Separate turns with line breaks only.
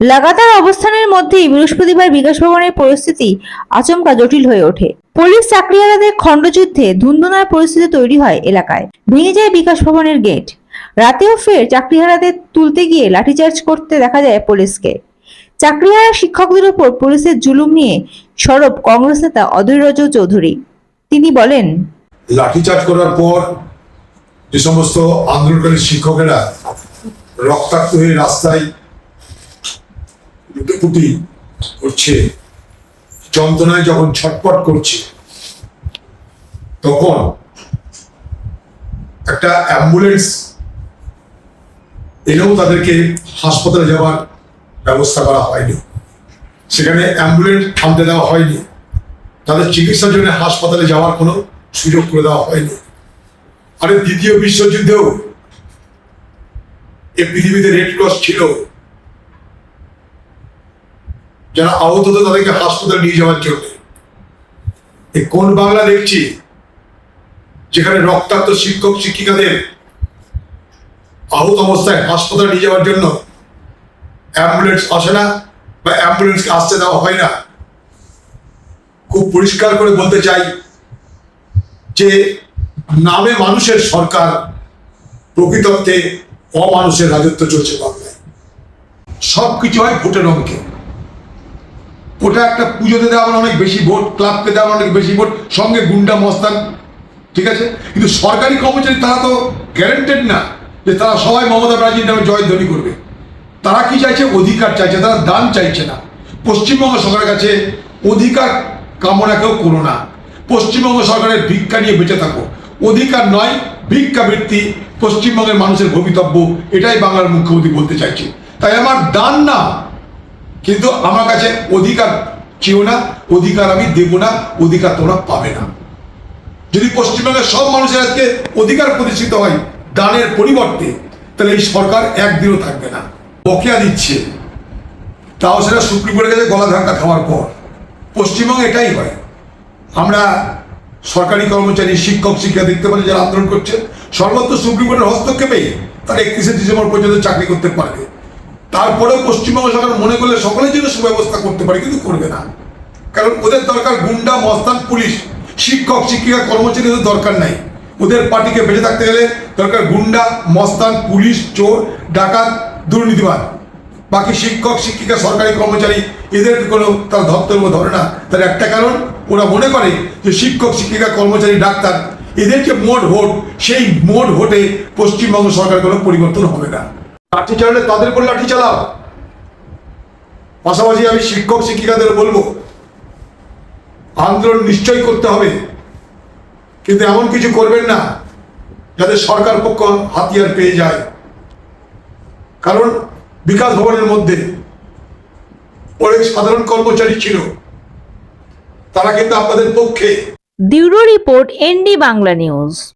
লাগাতার অবস্থানের মধ্যেই বৃহস্পতিবার বিকাশ ভবনের পরিস্থিতি আচমকা জটিল হয়ে ওঠে। পুলিশ চাকরিহারাদের খণ্ডযুদ্ধে ধুন্ধুনার পরিস্থিতি তৈরি হয় এলাকায়। ভেঙে যায় বিকাশ ভবনের গেট। রাতেও ফের চাকরিহারাদের তুলতে গিয়ে লাঠিচার্জ করতে দেখা যায় পুলিশকে। চাকরিহারা শিক্ষকদের উপর পুলিশের জুলুম নিয়ে সরব কংগ্রেস নেতা অধীর রঞ্জন চৌধুরী। তিনি বলেন,
লাঠিচার্জ করার পর যে সমস্ত আন্দোলনকারী শিক্ষকেরা রক্তাক্ত হয়ে রাস্তায় লুটোপুটি করছে, যন্ত্রণায় যখন ছটপট করছে, তখন একটা অ্যাম্বুলেন্স এলেও তাদেরকে হাসপাতালে যাওয়ার ব্যবস্থা করা হয়নি। সেখানে অ্যাম্বুলেন্স আনতে দেওয়া হয়নি। তাদের চিকিৎসার জন্য হাসপাতালে যাওয়ার কোনো সুযোগ করে দেওয়া হয়নি। আরে দ্বিতীয় বিশ্বযুদ্ধেও এই পৃথিবীতে রেড ক্রস ছিল। যারা আহত হতো তাদেরকে হাসপাতালে নিয়ে যাওয়ার জন্য। কোন বাংলা দেখছি, যেখানে রক্তাক্ত শিক্ষক, শিক্ষিকাদের আহত অবস্থায় হাসপাতালে নিয়ে যাওয়ার জন্য অ্যাম্বুলেন্স আসে না বা অ্যাম্বুলেন্সকে আসতে দেওয়া হয় না। খুব পরিষ্কার করে বলতে চাই যে, নামে মানুষের সরকার প্রকৃতর্থে অমানুষের রাজত্ব চলছে বাংলায়। সব কিছু হয় ভোটের অঙ্কে। ওটা একটা পুজোতে দেওয়া মানে অনেক বেশি ভোট, ক্লাবকে দেওয়া মানে অনেক বেশি ভোট, সঙ্গে গুন্ডা, মস্তান, ঠিক আছে? কিন্তু সরকারি কর্মচারী তারা তো গ্যারেন্টেড না যে তারা সবাই মমতা ব্যানার্জির নামে জয়ধ্বনি করবে। তারা কি চাইছে? অধিকার চাইছে, তারা দান চাইছে না। পশ্চিমবঙ্গ সরকারের কাছে অধিকার কামনা কেউ করো না। পশ্চিমবঙ্গ সরকারের ভিক্ষা নিয়ে বেঁচে থাকো। অধিকার নয় ভিক্ষাবৃত্তি পশ্চিমবঙ্গের মানুষের ভবিতব্য, এটাই বাংলার মুখ্যমন্ত্রী বলতে চাইছে। তাই আমার দান না কিন্তু আমার কাছে অধিকার চেও না, অধিকার আমি দেব না, অধিকার তোমরা পাবে না। যদি পশ্চিমবঙ্গের সব মানুষের আজকে অধিকার প্রতিষ্ঠিত হয় দানের পরিবর্তে, তাহলে এই সরকার একদিনও থাকবে না। বকেয়া দিচ্ছে। তাও সেটা সুপ্রিম কোর্টের কাছে গলা ধাক্কা খাওয়ার পর। পশ্চিমবঙ্গে এটাই হয়। আমরা সরকারি কর্মচারী, শিক্ষক শিক্ষা দেখতে পারি যারা আন্দোলন করছে। সর্বত্র সুপ্রিম কোর্টের হস্তক্ষেপেই তারা একত্রিশে ডিসেম্বর পর্যন্ত চাকরি করতে পারবে। তারপরেও পশ্চিমবঙ্গ সরকার মনে করলে সকলের জন্য সুব্যবস্থা করতে পারে, কিন্তু করবে না। কারণ ওদের দরকার গুন্ডা, মস্তান, পুলিশ, শিক্ষক, শিক্ষিকা কর্মচারীদের দরকার নাই। ওদের পার্টিকে বেঁচে থাকতে গেলে দরকার গুন্ডা, মস্তান, পুলিশ, চোর, ডাকাত দুর্নীতিবাদ বাকি শিক্ষক, শিক্ষিকা, সরকারি কর্মচারী, এদের কোনো তারা ধর্তব্য ধরে না। তার একটা কারণ, ওরা মনে করে যে শিক্ষক, শিক্ষিকা, কর্মচারী, ডাক্তার, এদের যে মোট ভোট, সেই মোট ভোটে পশ্চিমবঙ্গ সরকার কোনো পরিবর্তন হবে না। লাঠি চালালে তাদের উপর লাঠি চালাও। পাশাপাশি আমি শিক্ষক শিক্ষিকাদের বলব, আন্দোলন নিশ্চয়ই করতে হবে। কিন্তু এমন কিছু করবেন না, যাতে সরকার পক্ষ হাতিয়ার পেয়ে যায়। কারণ বিকাশ ভবনের মধ্যে অনেক সাধারণ কর্মচারী ছিল। তারা কিন্তু আপনাদের পক্ষে।
Bureau report ND Bangla news.